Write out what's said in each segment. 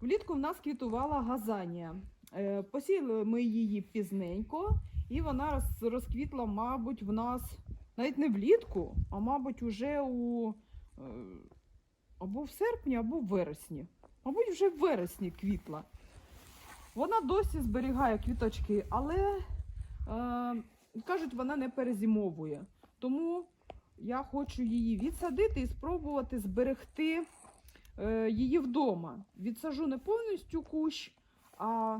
Влітку в нас квітувала газанія. Е, Посіяли ми її пізненько, і вона розквітла, мабуть, в нас навіть не влітку, а мабуть, уже у е, або в серпні, або в вересні. Мабуть, вже в вересні квітла. Вона досі зберігає квіточки, але е, кажуть, вона не перезимовує. Тому я хочу її відсадити і спробувати зберегти її вдома. Відсажу не повністю кущ, а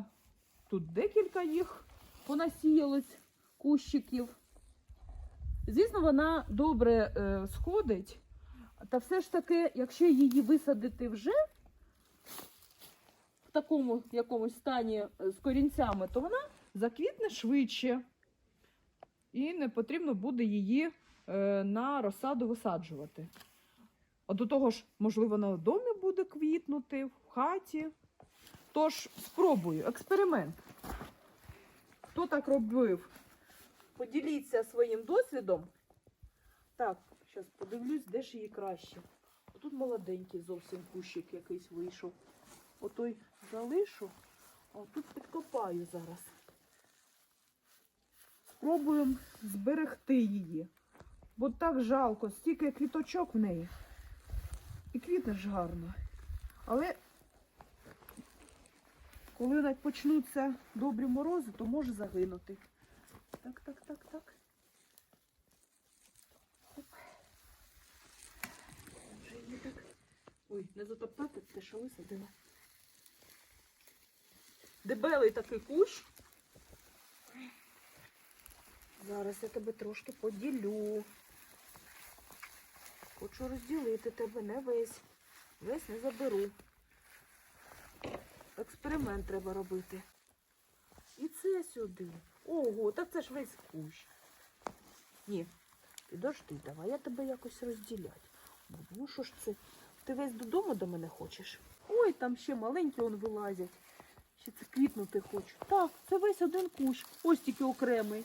тут декілька їх понасіялось кущиків. Звісно, вона добре е, сходить, та все ж таки, якщо її висадити вже в такому якомусь стані е, з корінцями, то вона заквітне швидше. І не потрібно буде її е, на розсаду висаджувати. А до того ж, можливо, на домі буде квітнути, в хаті. Тож спробую, експеримент. Хто так робив? Поділіться своїм досвідом. Так, зараз подивлюсь, де ж її краще. Тут молоденький зовсім кущик якийсь вийшов. Отой залишу, а тут підкопаю зараз. Спробуємо зберегти її. Бо так жалко, стільки квіточок в неї. І квітне ж гарно. Але коли навіть почнуться добрі морози, то може загинути. Так, так, так, так. Ой, не затоптати, це що висадила. Дебелий такий кущ. Зараз я тебе трошки поділю. Хочу розділити тебе не весь. Весь не заберу. Експеримент треба робити. І це сюди. Ого, та це ж весь кущ. Ні, підожди, давай я тебе якось розділяти. Ну що ж це? Ти весь додому до мене хочеш? Ой, там ще маленькі он вилазять. Ще це квітнути хочу. Так, це весь один кущ. Ось тільки окремий.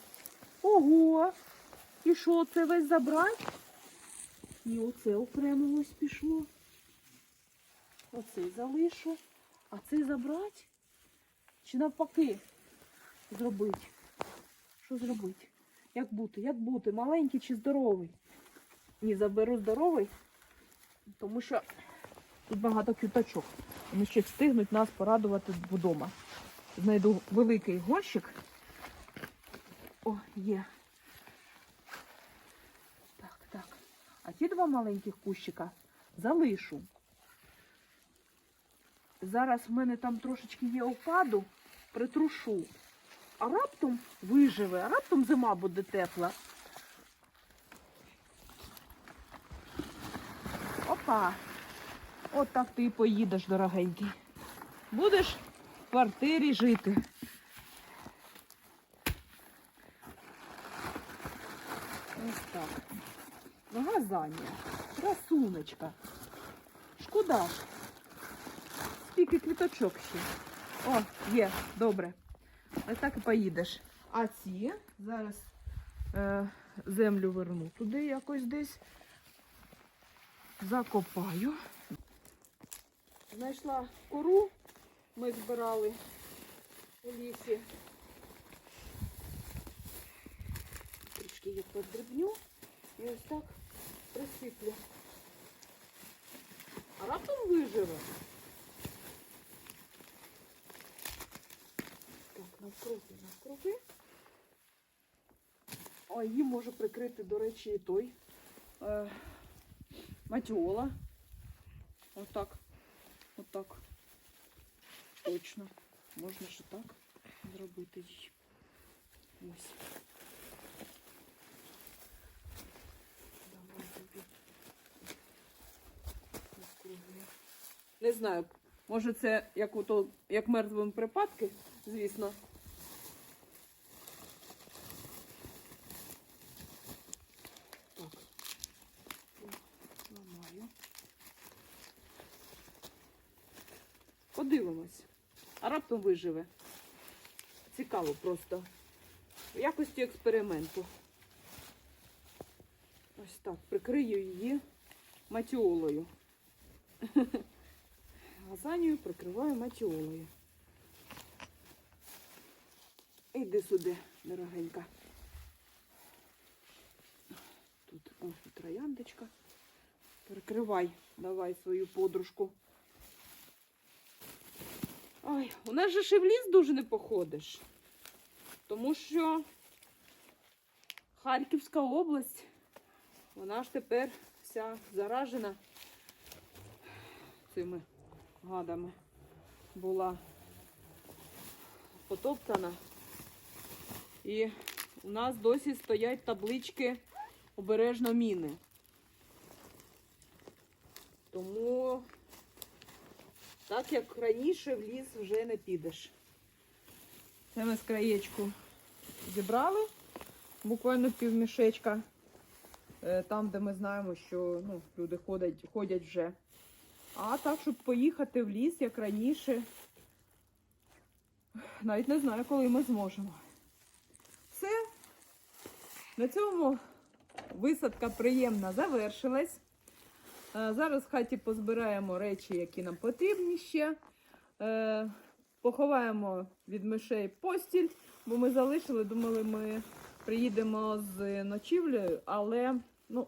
Ого! І що, це весь забрати? І оце окремо ось пішло. Оцей залишу. А цей забрати? Чи навпаки зробити? Що зробити? Як бути? Як бути? Маленький чи здоровий? Ні, заберу здоровий, тому що тут багато квіточок. Вони ще встигнуть нас порадувати вдома. Знайду великий горщик. О, є. Так, так. А ті два маленьких кущика залишу. Зараз в мене там трошечки є опаду, притрушу. А раптом виживе, а раптом зима буде тепла. Опа. От так ти і поїдеш, дорогенький. Будеш в квартирі жити. Ось так. Газання. Красунечка. Шкода. Скільки квіточок ще. О, є, добре. Ось так і поїдеш. А ці зараз е, землю верну туди якось десь. Закопаю. Знайшла кору, ми збирали у лісі. Трішки її подрібню і ось так присиплю. А раптом виживе. Так, навкруги, навкруги. А її може прикрити, до речі, і той е, матіола. Отак. Отак. Точно. Можна ж так зробити її. Ось. Не знаю, може це як ото, як мертвим припадки, звісно. Так. Ламаю. Подивимось. А раптом виживе. Цікаво просто. В якості експерименту. Ось так, прикрию її матіолою. газанію прикриваю матіолою. Іди сюди, дорогенька. Тут о, трояндочка. Прикривай давай свою подружку. Ой, у нас же ще в ліс дуже не походиш. Тому що Харківська область, вона ж тепер вся заражена цими гадами була потоптана. І у нас досі стоять таблички обережно міни. Тому, так як раніше в ліс вже не підеш. Це ми з краєчку зібрали буквально півмішечка. Е, Там, де ми знаємо, що ну, люди ходять, ходять вже. А так, щоб поїхати в ліс, як раніше, навіть не знаю, коли ми зможемо. Все. На цьому висадка приємна завершилась. Е, Зараз в хаті позбираємо речі, які нам потрібні ще. Е, Поховаємо від мишей постіль, бо ми залишили, думали, ми приїдемо з ночівлею, але ну,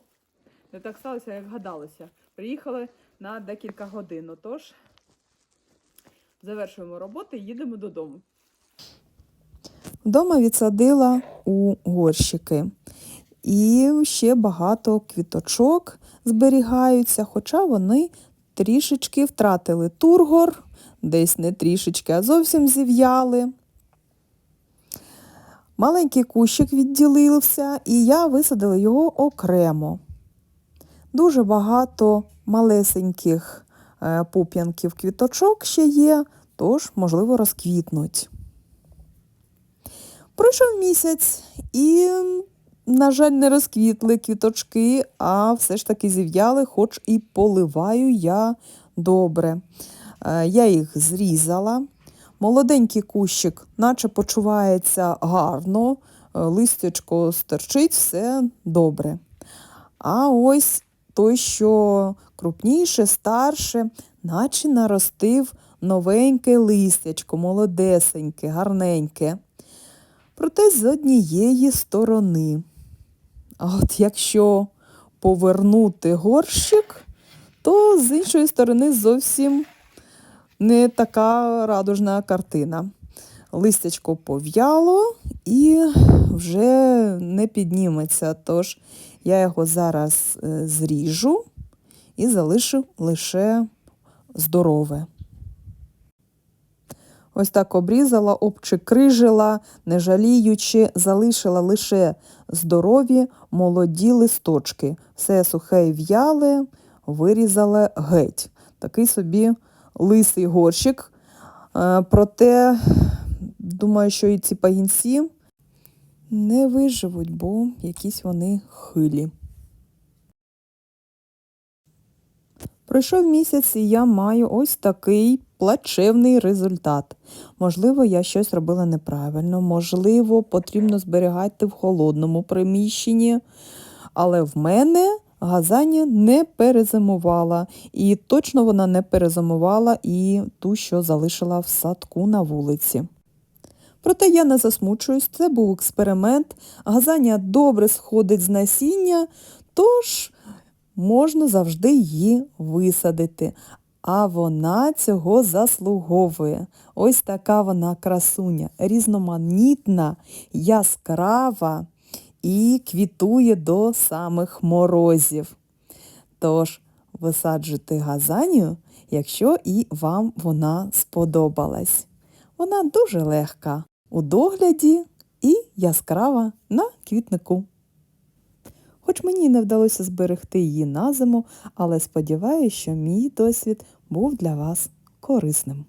не так сталося, як гадалося. Приїхали на декілька годин. Отож, завершуємо роботи і їдемо додому. Вдома відсадила у горщики. І ще багато квіточок зберігаються, хоча вони трішечки втратили тургор, десь не трішечки, а зовсім зів'яли. Маленький кущик відділився, і я висадила його окремо. Дуже багато малесеньких е, пуп'янків квіточок ще є, тож, можливо, розквітнуть. Пройшов місяць і, на жаль, не розквітли квіточки, а все ж таки зів'яли, хоч і поливаю я добре. Е, Я їх зрізала. Молоденький кущик, наче почувається гарно, е, листячко стерчить, все добре. А ось той, що крупніше, старше, наче наростив новеньке листячко, молодесеньке, гарненьке. Проте з однієї сторони. А от якщо повернути горщик, то з іншої сторони зовсім не така радужна картина. Листячко пов'яло і вже не підніметься. Тож я його зараз е, зріжу і залишу лише здорове. Ось так обрізала, обчикрижила, не жаліючи, залишила лише здорові молоді листочки. Все сухе і в'яле, вирізала геть. Такий собі лисий горщик. Е, Проте, думаю, що і ці пагінці не виживуть, бо якісь вони хилі. Пройшов місяць, і я маю ось такий плачевний результат. Можливо, я щось робила неправильно, можливо, потрібно зберігати в холодному приміщенні, але в мене газаня не перезимувала, і точно вона не перезимувала і ту, що залишила в садку на вулиці. Проте я не засмучуюсь, це був експеримент. Газаня добре сходить з насіння, тож можна завжди її висадити. А вона цього заслуговує. Ось така вона красуня, різноманітна, яскрава і квітує до самих морозів. Тож висаджуйте газанію, якщо і вам вона сподобалась. Вона дуже легка у догляді і яскрава на квітнику. Хоч мені не вдалося зберегти її на зиму, але сподіваюся, що мій досвід був для вас корисним.